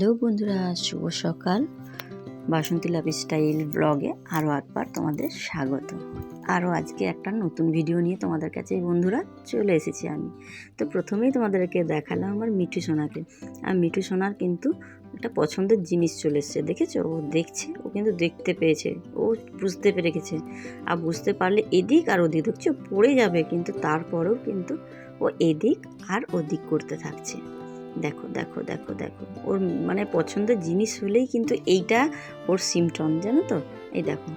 Hello বন্ধুরা, শুভ সকাল। বাসন্তী লাভ style ব্লগে আরও একবার তোমাদের স্বাগত। আরও আজকে একটা নতুন ভিডিও নিয়ে তোমাদের কাছে বন্ধুরা চলে এসেছি আমি। তো প্রথমেই তোমাদেরকে দেখালাম আমার মিঠু সোনাকে। আর মিঠু সোনার কিন্তু একটা পছন্দের জিনিস চলে এসছে, দেখেছ? ও দেখছে, ও কিন্তু দেখতে পেয়েছে, ও বুঝতে পেরে গেছে আর বুঝতে পারলে এদিক আর ওদিক, দেখছ? পড়ে যাবে, কিন্তু তারপরেও কিন্তু ও এদিক আর ওদিক করতে থাকছে। দেখো দেখো দেখো দেখো। ওর মানে পছন্দের জিনিস হলেই কিন্তু এইটা ওর সিমটম জানো তো? এই দেখো,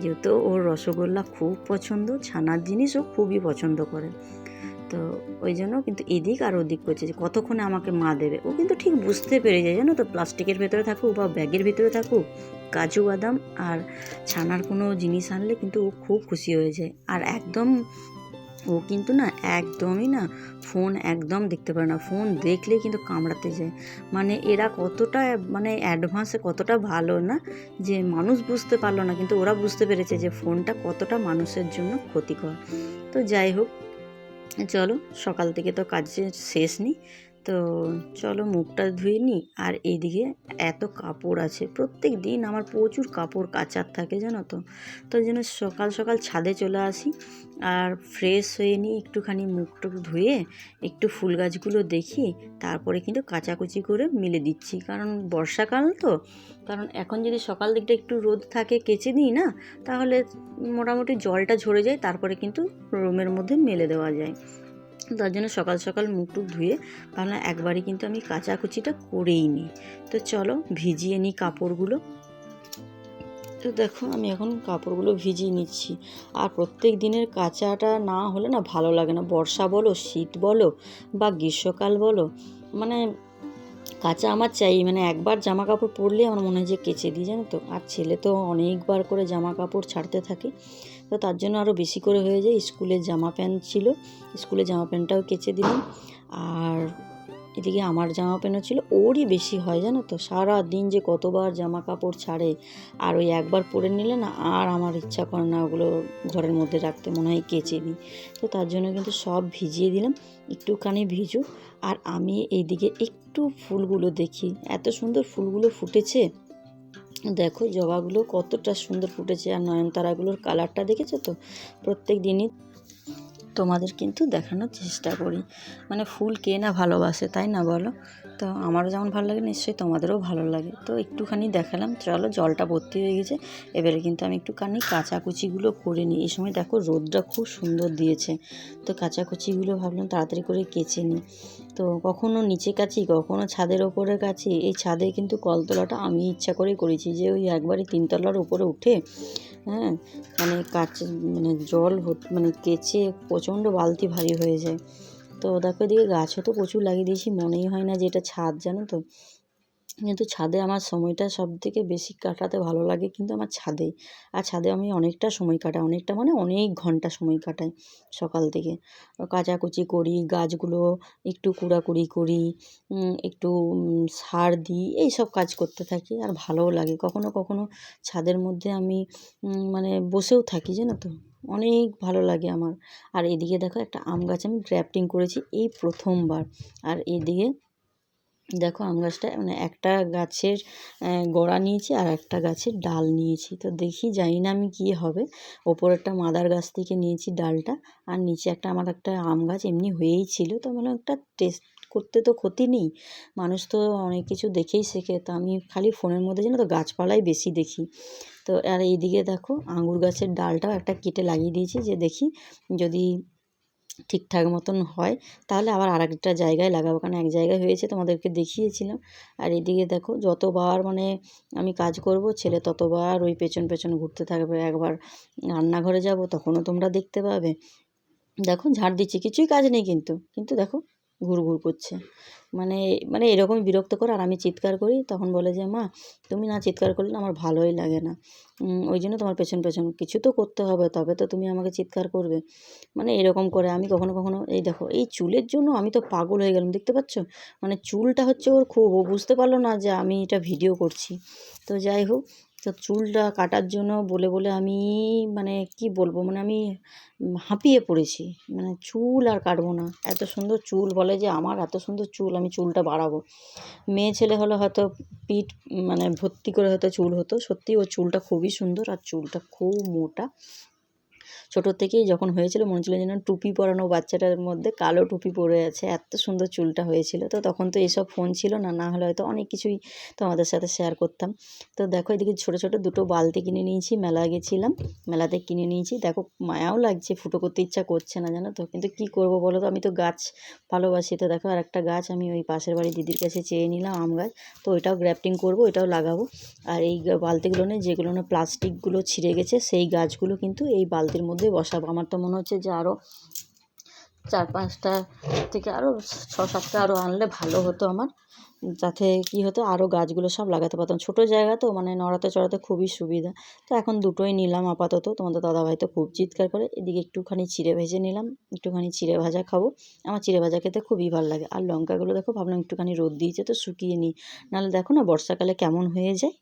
যেহেতু ওর রসগোল্লা খুব পছন্দ, ছানার জিনিস ও খুবই পছন্দ করে। তো ওই জন্য কিন্তু এদিক আর ওদিক করছে যে কতক্ষণে আমাকে মা দেবে? ও কিন্তু ঠিক বুঝতে পেরে যায়, জানো তো? প্লাস্টিকের ভেতরে থাকুক বা ব্যাগের ভেতরে থাকুক, কাজু বাদাম আর ছানার কোনো জিনিস আনলে কিন্তু ও খুব খুশি হয়ে যায়। আর একদম ও কিন্তু না একদমই না ফোন একদম দেখতে পারে না। ফোন দেখলে কিন্তু কামড়াতে যায়। মানে এরা কতটা মানে অ্যাডভান্সে কতটা ভালো না যে মানুষ বুঝতে পারল না, কিন্তু ওরা বুঝতে পেরেছে যে ফোনটা কতটা মানুষের জন্য ক্ষতিকর। তো যাই হোক, চলো সকাল থেকে তো কাজ শেষ নেই। তো চলো মুখটা ধুয়ে নিই আর এইদিকে এত কাপড় আছে, প্রত্যেক দিন আমার প্রচুর কাপড় কাচার থাকে জানো তো? তো জন্য সকাল সকাল ছাদে চলে আসি। আর ফ্রেশ হয়ে নিই একটুখানি মুখ মুখটুক ধুয়ে একটু ফুল গাছগুলো দেখি, তারপরে কিন্তু কাচাকুচি করে মিলে দিচ্ছি। কারণ বর্ষাকাল তো, কারণ এখন যদি সকাল দিকটা একটু রোদ থাকে কেচে দিই না, তাহলে মোটামুটি জলটা ঝরে যায়, তারপরে কিন্তু রুমের মধ্যে মেলে দেওয়া যায়। তার জন্য সকাল সকাল মুখ টুক ধুয়ে ভাবলাম একবারই কিন্তু আমি কাচাকুচিটা করেই নিই। তো চলো ভিজিয়ে নিই কাপড়গুলো। তো দেখো আমি এখন কাপড়গুলো ভিজিয়ে নিচ্ছি। আর প্রত্যেক দিনের কাচাটা না হলে না ভালো লাগে না। বর্ষা বলো, শীত বলো বা গ্রীষ্মকাল বলো মানে কাঁচা আমার চাই। মানে একবার জামা কাপড় পরলে আমার মনে হয় যে কেচে দিই, জানো তো? আর ছেলে তো অনেকবার করে জামা কাপড় ছাড়তে থাকে। তো তার জন্য আরও বেশি করে হয়ে যায়। স্কুলের জামা প্যান্ট ছিল। স্কুলের জামা প্যান্টটাও কেচে দিলাম। আর এদিকে আমার জামা প্যান্টও ছিল। ওরই বেশি হয়, জানো তো? সারা দিন যে কতবার জামা কাপড় ছাড়ে, আর ওই একবার পরে নিলে না, আর আমার ইচ্ছা করে না ওগুলো ঘরের মধ্যে রাখতে, মনে হয় কেচে দিই তো তার জন্য কিন্তু সব ভিজিয়ে দিলাম। একটুখানি ভিজুক। আর আমি এইদিকে একটু ফুলগুলো দেখি। এত সুন্দর ফুলগুলো ফুটেছে। দেখো জবাগুলো কতটা সুন্দর ফুটেছে আর নয়নতারাগুলোর কালারটা দেখেছ তো? প্রত্যেক দিনই তোমাদের কিন্তু দেখানোর চেষ্টা করি। মানে ফুল কে না ভালোবাসে, তাই না বলো? তো আমারও যেমন ভালো লাগে, নিশ্চয়ই তোমাদেরও ভালো লাগে। তো একটুখানি দেখালাম, চলো জলটা ভর্তি হয়ে গেছে। এবারে কিন্তু আমি একটুখানি কাচাকুচিগুলো করে নিই। এই সময় দেখো রোদটা খুব সুন্দর দিয়েছে। তো কাচাকুচিগুলো ভাবলাম তাড়াতাড়ি করে কেচে নিই। তো কখনো নিচে কাচি, কখনো ছাদের ওপরে কাচি। এই ছাদে কিন্তু কলতলাটা আমি ইচ্ছা করে করেছি যে ওই একবারই তিনতলার উপরে উঠে হ্যাঁ মানে কাছে মানে জল মানে কেচে প্রচণ্ড বালতি ভারী হয়ে যায়। তো দেখো এদিকে গাছও তো প্রচুর লাগিয়ে দিয়েছি, মনেই হয় না যে এটা ছাদ, জানো তো? কিন্তু ছাদে আমার সময়টা সব থেকে বেশি কাটাতে ভালো লাগে কিন্তু আমার ছাদে। আর ছাদে আমি অনেকটা সময় কাটাই, অনেকটা মানে অনেক ঘণ্টা সময় কাটাই সকাল থেকে। কাচাকুচি করি, গাছগুলো একটু কুড়াকুড়ি করি একটু সার দিই এই সব কাজ করতে থাকি আর ভালোও লাগে। কখনো কখনো ছাদের মধ্যে আমি মানে বসেও থাকি, জানো তো? অনেক ভালো লাগে আমার। আর এদিকে দেখো একটা আম গাছ আমি গ্র্যাফটিং করেছি এই প্রথমবার। আর এদিকে দেখো আম গাছটা মানে একটা গাছের গোড়া নিয়েছি আর একটা গাছের ডাল নিয়েছি। তো দেখি, জানি না আমি কী হবে। ওপর একটা মাদার গাছ থেকে নিয়েছি ডালটা আর নিচে একটা আমার একটা আম গাছ এমনি হয়েই ছিল। তো মানে একটা টেস্ট করতে তো ক্ষতি নেই। মানুষ তো অনেক কিছু দেখেই শেখে। তো আমি খালি ফোনের মধ্যে যেন তো গাছপালাই বেশি দেখি। তো আর এইদিকে দেখো আঙুর গাছের ডালটাও একটা কেটে লাগিয়ে দিয়েছি যে দেখি যদি ঠিকঠাক মতন হয়, তাহলে আবার আর একটা জায়গায় লাগাবো। কারণ এক জায়গায় হয়েছে, তোমাদেরকে দেখিয়েছিলাম। আর এদিকে দেখো, যতবার মানে আমি কাজ করব, ছেলে ততবার ওই পেছন পেছন ঘুরতে থাকবে। একবার রান্নাঘরে যাব, তখনও তোমরা দেখতে পাবে। দেখো, ঝাড় দিচ্ছি, কিছুই কাজ নেই কিন্তু। কিন্তু দেখো ঘুর ঘুর করছে। মানে মানে এরকমই বিরক্তকর আর আমি চিৎকার করি, তখন বলে যে, মা, তুমি না চিৎকার করলে আমার ভালোই লাগে না। ওই জন্য তোমার পেছন পেছন কিছু তো করতে হবে, তবে তো তুমি আমাকে চিৎকার করবে। মানে এরকম করে আমি কখনো কখনো, এই দেখো, এই চুলের জন্য আমি তো পাগল হয়ে গেলাম, দেখতে পাচ্ছ? মানে চুলটা হচ্ছে ওর খুব, ও বুঝতে পারল না যে আমি এটা ভিডিও করছি। তো যাই হোক তো চুলটা কাটার জন্য বলে বলে আমি মানে কি বলব মানে আমি হাঁপিয়ে পড়েছি। মানে চুল আর কাটবো না। এত সুন্দর চুল বলে যে আমার এত সুন্দর চুল, আমি চুলটা বাড়াবো। মেয়ে ছেলে হলে হয়তো পিঠ মানে ভর্তি করে হয়তো চুল হতো। সত্যি ওর চুলটা খুবই সুন্দর আর চুলটা খুব মোটা। ছোটোর থেকেই যখন হয়েছিল, মনে হচ্ছিল যেন টুপি পরানো বাচ্চাটার মধ্যে কালো টুপি পরে আছে, এত সুন্দর চুলটা হয়েছিল। তো তখন তো এসব ফোন ছিল না না হলে হয়তো অনেক কিছুই তোমাদের সাথে শেয়ার করতাম। তো দেখো এদিকে ছোটো ছোটো দুটো বালতি কিনে নিয়েছি, মেলা গেছিলাম, মেলাতে কিনে নিয়েছি। দেখো মায়াও লাগছে, ফুটো করতে ইচ্ছা করছে না জানো তো, কিন্তু কি করব বলো তো? আমি তো গাছ ভালোবাসি, তো দেখো আর একটা গাছ আমি ওই পাশের বাড়ি দিদির কাছে চেয়ে নিলাম আম গাছ। তো ওইটাও গ্র্যাফটিং করব, ওইটাও লাগাবো। আর এই বালতিগুলো যেগুলো প্লাস্টিকগুলো ছিঁড়ে গেছে, সেই গাছগুলো কিন্তু এই বালতির মধ্যে বসাবো। আমার তো মনে হচ্ছে যে আরও চার পাঁচটা থেকে আরও ছ, সাতটা আরও আনলে ভালো হতো আমার। যাতে কী হতো আরও গাছগুলো সব লাগাতে পারতাম। ছোটো জায়গা তো মানে নড়াতে চড়াতে খুবই সুবিধা। তো এখন দুটোই নিলাম আপাতত। তোমাদের দাদাভাই তো খুব চিৎকার করে, এদিকে একটুখানি চিড়ে ভেজে নিলাম, একটুখানি চিড়ে ভাজা খাব। আমার চিড়ে ভাজা খেতে খুবই ভালো লাগে। আর লঙ্কাগুলো দেখো, ভাবলাম একটুখানি রোদ দিয়েছে, তো শুকিয়ে নিই। নাহলে দেখো না, বর্ষাকালে কেমন হয়ে যায়।